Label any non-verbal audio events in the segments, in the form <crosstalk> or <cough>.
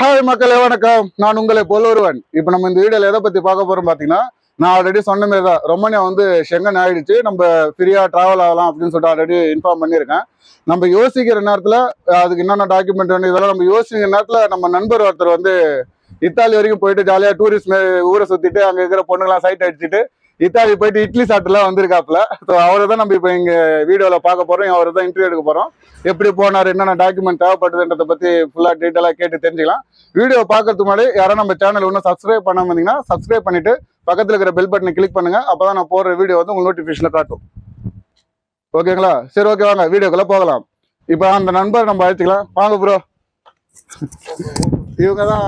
Hi மக்களே வணக்கம். நான் உங்களை போல் ஒருவன். இப்போ நம்ம இந்த வீடியோவில் எதை பற்றி பார்க்க போகிறோம் பார்த்தீங்கன்னா நான் ஆல்ரெடி சொன்ன மாதிரி தான். ரொமானியா வந்து ஷெங்கன் ஆயிடுச்சு. நம்ம ஃப்ரீயாக ட்ராவல் ஆகலாம் அப்படின்னு சொல்லிட்டு ஆல்ரெடி இன்ஃபார்ம் பண்ணியிருக்கேன். நம்ம யோசிக்கிற நேரத்தில் அதுக்கு என்னென்ன டாக்குமெண்ட் வேணும் இதெல்லாம் நம்ம யோசிக்கிற நேரத்தில் நம்ம நண்பர் ஒருத்தர் வந்து இத்தாலி வரைக்கும் போயிட்டு ஜாலியாக டூரிஸ்ட் ஊரை சுற்றிட்டு அங்கே இருக்கிற பொண்ணுங்களாம் சைட் அடிச்சுட்டு இத்தாலி போயிட்டு இட்லி சாப்பிட்டுலாம் வந்திருக்காப்புல. ஸோ அவரை தான் நம்ம இப்போ இங்கே வீடியோவில் பார்க்க போகிறோம் அவரை தான் இன்டர்வியூ எடுக்க போகிறோம் எப்படி போனார் என்னென்ன டாக்குமெண்ட் தேவைப்படுதுன்றதை பற்றி ஃபுல்லாக டீட்டெயிலாக கேட்டு தெரிஞ்சுக்கலாம். வீடியோ பார்க்கறதுக்கு முன்னாடி யாரும் நம்ம சேனல் இன்னும் சப்ஸ்கிரைப் பண்ண வந்தீங்கன்னா சப்ஸ்கிரைப் பண்ணிட்டு பக்கத்தில் இருக்கிற பெல் பட்டனை கிளிக் அப்போ தான் நான் போடுற வீடியோ வந்து உங்களுக்கு நோட்டிஃபிகேஷனில் காட்டும். ஓகேங்களா சரி ஓகே வாங்க. வீடியோக்குள்ளே போகலாம். இப்போ அந்த நண்பர் நம்ம அழைச்சிக்கலாம் வாங்க ப்ரோ இவங்க தான்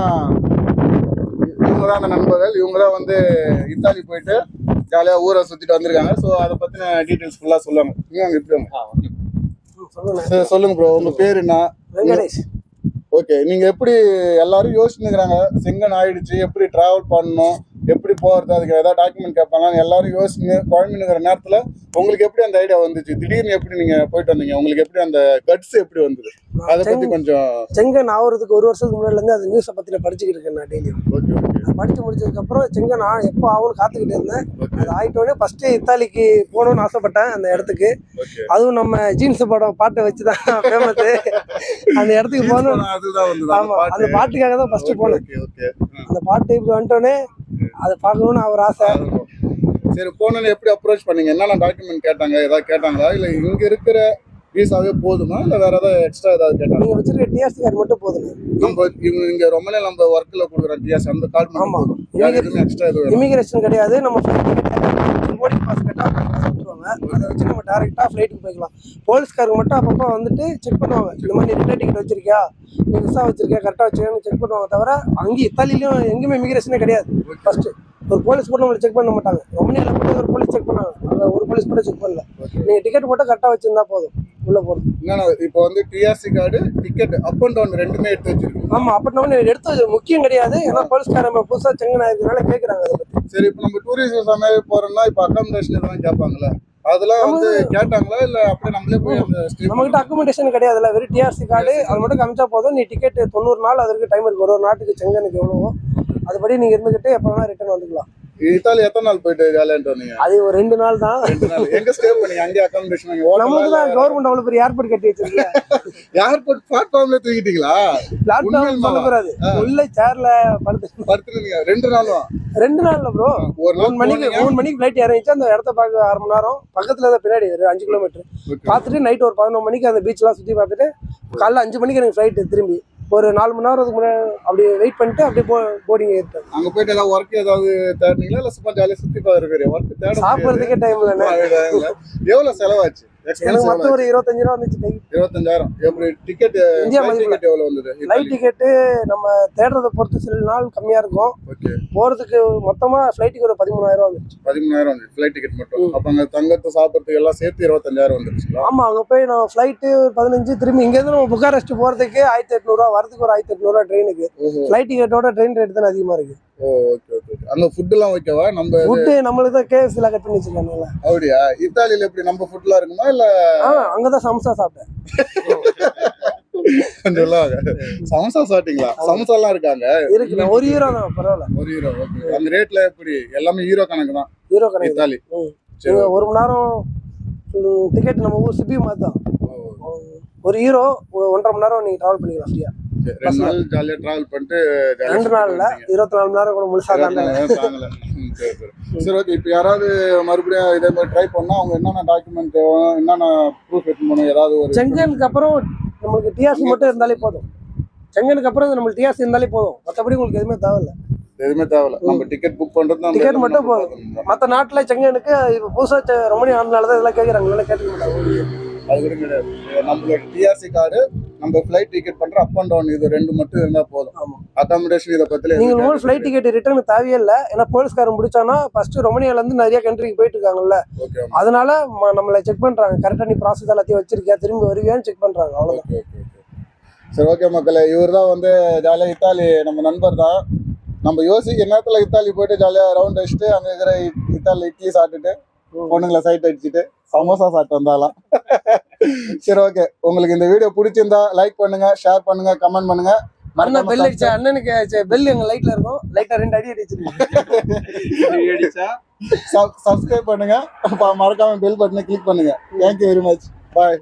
இவங்க தான் அந்த நண்பர்கள். இவங்க தான் வந்து இத்தாலி போயிட்டு ஜாலியாக ஊரை சுற்றிட்டு வந்திருக்காங்க. ஸோ அதை பற்றின டீட்டெயில்ஸ் ஃபுல்லாக சொல்லுவாங்க இவங்க இப்படி வாங்க. சொல்லுங்க. சரி, சொல்லுங்க ப்ரோ உங்க பேர் என்ன? வெங்கடேஷ். ஓகே நீங்க எப்படி எல்லாரும் யோசிச்சுக்கிறாங்க செங்கன் ஆயிடுச்சு எப்படி டிராவல் பண்ணணும்? எப்படி போறது அதுக்கு ஏதாவது டாக்குமெண்ட் கேட்பாங்க எல்லாரும் யோசிச்சு குழம்புங்கிற நேரத்துல உங்களுக்கு எப்படி அந்த ஐடியா வந்துச்சு? திடீர்னு எப்படி நீங்க போயிட்டு வந்தீங்க? உங்களுக்கு எப்படி அந்த கட்ஸ் எப்படி வந்தது? அதை பத்தி கொஞ்சம் செங்கன் ஆகுறதுக்கு ஒரு வருஷத்துக்கு முன்னாடி இருந்து அது நியூஸை பத்தி நான் படிச்சுக்கிட்டு இருக்கேன் நான் டெய்லியும் ஓகே ஓகே. படிச்சு முடிச்சதுக்கு அப்புறம் செங்கன் ஆ எப்போ ஆகும்னு காத்துக்கிட்டு இருந்தேன். அது ஆயிட்டோடனே ஃபர்ஸ்ட் இத்தாலிக்கு போகணும்னு ஆசைப்பட்டேன் அந்த இடத்துக்கு. அதுவும் நம்ம ஜீன்ஸ் படம் பாட்டை வச்சு தான் ஃபேமஸ் <laughs> அந்த இடத்துக்கு போகணும். அதுதான் வந்தது. ஆமா அந்த பாட்டுக்காக தான் ஃபர்ஸ்ட் போனேன். அந்த பாட்டு இப்படி வந்துட்டோன்னே அதை பார்க்கணும்னு அவர் ஆசை. சரி போனோன்னு எப்படி அப்ரோச் பண்ணீங்க? என்னென்ன டாக்குமெண்ட் கேட்டாங்க? ஏதாவது கேட்டாங்களா? இல்ல இங்க இருக்கிற விசாவே போதுமா? இல்ல வேற ஏதாவது எக்ஸ்ட்ரா ஏதாவது கேட்டாங்க நீங்க வச்சிருக்க டிஎஸ்சி கார்டு மட்டும் போதுங்க. நம்ம இவங்க இங்க ரொம்ப நேரம் நம்ம ஒர்க்ல கொடுக்குற டிஎஸ் அந்த கார்டு மட்டும் ஆமா. போதும். எக்ஸ்ட்ரா எதுவும். இமிகிரேஷன் கிடையாது. நம்ம போர்டிங் பாஸ் கட்டா விட்டுருவாங்க அதை வச்சு நம்ம டேரெக்டாக ஃப்ளைட்டுக்கு போய்க்கலாம். போலீஸ்காரங்க மட்டும் அப்பப்போ வந்துட்டு செக் பண்ணுவாங்க. இந்த மாதிரி ரிட்டர்ன் டிக்கெட் வச்சிருக்கியா? நீ விசா வச்சிருக்கியா? கரெக்டாக வச்சிருக்கியான்னு செக் பண்ணுவாங்க தவிர அங்கே இத்தாலிலையும் எங்கேயுமே இமிகிரேஷனே கிடையாது. ஃபர்ஸ்ட் ஒரு போலீஸ் கூட நம்மளை செக் பண்ண மாட்டாங்க. ரொமனியாவில் கூட ஒரு போலீஸ் செக் பண்ணாங்க. அங்கே ஒரு போலீஸ் கூட செக் பண்ணல. நீங்கள் டிக்கெட் போட்டால் கரெக்டாக வச்சுருந்தா போதும். உள்ளே போகிறது என்னன்னா இப்போ வந்து TRC card ticket up and down ரெண்டுமே எடுத்து வச்சிருக்கோம். ஆமாம் அப்போ நம்ம எடுத்து முக்கியம் கிடையாது. ஏன்னா போலீஸ்காரங்க புதுசாக செங்கன் ஆயிருக்கனால கேட்குறாங்க அதை பற்றி சரி இப்போ நம்ம டூரிஸ்ட் சமையல் போறோம்னா இப்போ அகாமடேஷன் இதெல்லாம் கேட்பாங்கல்ல? அதெல்லாம் வந்து கேட்டாங்களா? இல்ல அப்படியே நம்மளே போய் நம்மகிட்ட அக்கோமடேஷன் கிடையாதுல்ல. வெறும் டிஆர்சி கார்டு அது மட்டும் காமிச்சா போதும். நீ டிக்கெட் தொண்ணூறு நாள் அதற்கு டைம் இருக்கு. ஒரு ஒரு நாட்டுக்கு செங்கனுக்கு எவ்வளவோ. அதுபடி நீங்க இருந்துகிட்டு எப்போ வேணா ரிட்டர்ன் வந்துக்கலாம். இத்தாலி எத்தனை நாள் போயிட்டு ஜாலியான்ட்டு வந்தீங்க? அது ஒரு ரெண்டு நாள் தான். ரெண்டு நாள். எங்க ஸ்டே பண்ணீங்க? அங்கே அகாமடேஷன் அங்கே நமக்கு தான் கவர்மெண்ட் அவ்வளவு பெரிய ஏர்போர்ட் கட்டி வச்சிருக்கு ஏர்போர்ட் பிளாட்ஃபார்ம்ல தூக்கிட்டீங்களா? பிளாட்ஃபார்ம்? சொல்லக்கூடாது உள்ள சேர்ல படுத்து படுத்துருந்தீங்க ரெண்டு நாளும்? ரெண்டு நாள்ல ப்ரோ ஒரு மூணு மணிக்கு மூணு மணிக்கு ஃபிளைட் இறங்கிச்சு. அந்த இடத்த பார்க்க அரை மணி நேரம். பக்கத்துல தான் பின்னாடி ஒரு அஞ்சு கிலோமீட்டர். பார்த்துட்டு நைட் ஒரு பதினொரு மணிக்கு அந்த பீச்லாம் சுற்றி பார்த்துட்டு காலைல அஞ்சு மணிக்கு எனக்கு ஃப்ளைட் திரும்பி. ஒரு நாலு மணி நேரத்துக்கு முன்னாடி அப்படியே வெயிட் பண்ணிட்டு அப்படியே போ போர்டிங் ஏறிட்டேன் அங்க போயிட்டு ஏதாவது ஒர்க் ஏதாவது தேடினீங்களா? இல்ல சும்மா ஜாலியா சுத்தி பார்த்துருக்கீங்க ஒர்க் தேட. சாப்பிட்றதுக்கே டைம் இல்லைண்ணே. எவ்வளவு செலவாச்சு? எனக்கு மொத்தம் ஒரு இருபத்தஞ்சு ரூபா வந்துச்சு இருபத்தஞ்சாயிரம். எப்படி? Ticket India. டிக்கெட் எவ்வளவு வந்தது? ஃப்ளைட் டிக்கெட்டு நம்ம தேடுறத பொறுத்து சில நாள் கம்மியா இருக்கும். ஓகே போறதுக்கு மொத்தமா ஃப்ளைட்டுக்கு ஒரு பதிமூணாயிரம் வந்துச்சு பதிமூணாயிரம் வந்து ஃப்ளைட் டிக்கெட் மட்டும். அப்ப அங்க தங்கத்து சாப்பிட்றதுக்கு எல்லாம் சேர்த்து இருபத்தஞ்சாயிரம் வந்துருச்சுங்களா? ஆமா அங்க போய் நான் ஃப்ளைட்டு பதினஞ்சு திரும்பி இங்க இருந்து நம்ம புக்காரெஸ்ட் போறதுக்கு ஆயிரத்தி எட்நூறுவா வரதுக்கு ஒரு ஆயிரத்தி எட்நூறுவா ட்ரெயினுக்கு ஃப்ளைட் டிக்கெட்டோட ட்ரெயின் ரேட் தான் அதிகமா இருக்கு. ஓ ஓகே ஓகே அங்க ஃபுட் எல்லாம் ஓகேவா நம்ம ஃபுட்டு நம்மளுக்கு தான் கேஎஃப்சில கட் பண்ணி வச்சிருக்காங்க அப்படியா? இத்தாலியில எப்படி நம்ம ஃபுட்லாம் இருக்குமா? இல்ல ஆ அங்கதான் சம்சா சாப்பிட்டேன். சமோசா சாப்பிட்டீங்களா? சமோசா எல்லாம் இருக்காங்க. இருக்கு ஒரு ஹீரோ தான் பரவாயில்ல. ஒரு ஹீரோ ஓகே அந்த ரேட்ல எப்படி? எல்லாமே ஹீரோ கணக்கு தான். ஹீரோ கிடையாது இத்தாலி. சரி ஒரு மணி நேரம் டிக்கெட் நம்ம ஊர் சிபி மாதிரி தான். ஒரு ஹீரோ ஒன்றரை மணி நேரம் நீங்க டிராவல் பண்ணிக்கலாம் ஃப்ரீயா. ரெண்டு நாள் ஜாலியா டிராவல் பண்ணிட்டு ரெண்டு நாள்ல இருபத்தி நாலு மணி நேரம் கூட முழுசா இருபத்தி தான் நாலு நேரம் தாங்கல. ம், சரி, ஓகே இப்போ யாராவது மறுபடியும் இதே மாதிரி ட்ரை பண்ணா அவங்க என்னென்ன டாக்குமெண்ட் என்னென்ன ப்ரூஃப் எடுத்து போகணும் ஏதாவது ஒரு செங்கனுக்கு அப்புறம் நம்மளுக்கு டிஆர்சி மட்டும் இருந்தாலே போதும். செங்கனுக்கு அப்புறம் நம்மளுக்கு டிஆர்சி இருந்தாலே போதும். மற்றபடி உங்களுக்கு எதுவுமே தேவையில்ல. எதுவுமே தேவையில்ல. நம்ம டிக்கெட் புக் பண்றது டிக்கெட் மட்டும் போதும். மற்ற நாட்டில் செங்கனுக்கு இப்போ புதுசாக ரொமனி ஆனால தான் இதெல்லாம் கேட்குறாங்க இல்லைன்னா கேட்டுக்க மாட்டாங்க. அது கூட கிடையாது. நம்மளோட டிஆர்சி கார்டு நம்ம ஃபிளைட் டிக்கெட் பண்ற அப் அண்ட் டவுன் இது ரெண்டு மட்டும் இருந்தா போதும். அகாமடேஷன் இதை பத்தில நீங்கள் மூணு ஃப்ளைட் டிக்கெட் ரிட்டர்ன் தேவையே இல்லை. ஏன்னா போலீஸ்காரன் பிடிச்சானா ஃபர்ஸ்ட் ரொமனியாலேருந்து நிறைய கண்ட்ரிக்கு போயிட்டு இருக்காங்கல்ல. அதனால நம்மளை செக் பண்ணுறாங்க கரெக்டாக நீ ப்ராசஸ் எல்லாத்தையும் வச்சிருக்கியா? திரும்பி வருவியான்னு செக் ஓகே ஓகே சரி ஓகே மக்களே இவர் தான் வந்து ஜாலியாக இத்தாலி நம்ம நண்பர் தான். நம்ம யோசிக்கிற நேரத்தில் இத்தாலி போயிட்டு ஜாலியாக ரவுண்ட் அடிச்சுட்டு அங்கே இருக்கிற இத்தாலி இட்லி சாப்பிட்டுட்டு பொண்ணுங்களை சைட் அடிச்சுட்டு சமோசா சாப்பிட்டு வந்தாலாம் சரி ஓகே உங்களுக்கு இந்த வீடியோ பிடிச்சிருந்தா லைக் பண்ணுங்க ஷேர் பண்ணுங்க கமெண்ட் பண்ணுங்க. அண்ணன் பெல் அடிச்சா அண்ணனுக்கு பெல் எங்க லைட்ல இருக்கும். லைட்டா ரெண்டு அடி அடி வச்சிருக்கு சப்ஸ்கிரைப் பண்ணுங்க. மறக்காம பெல் பட்டனை கிளிக் பண்ணுங்க. Thank you very much bye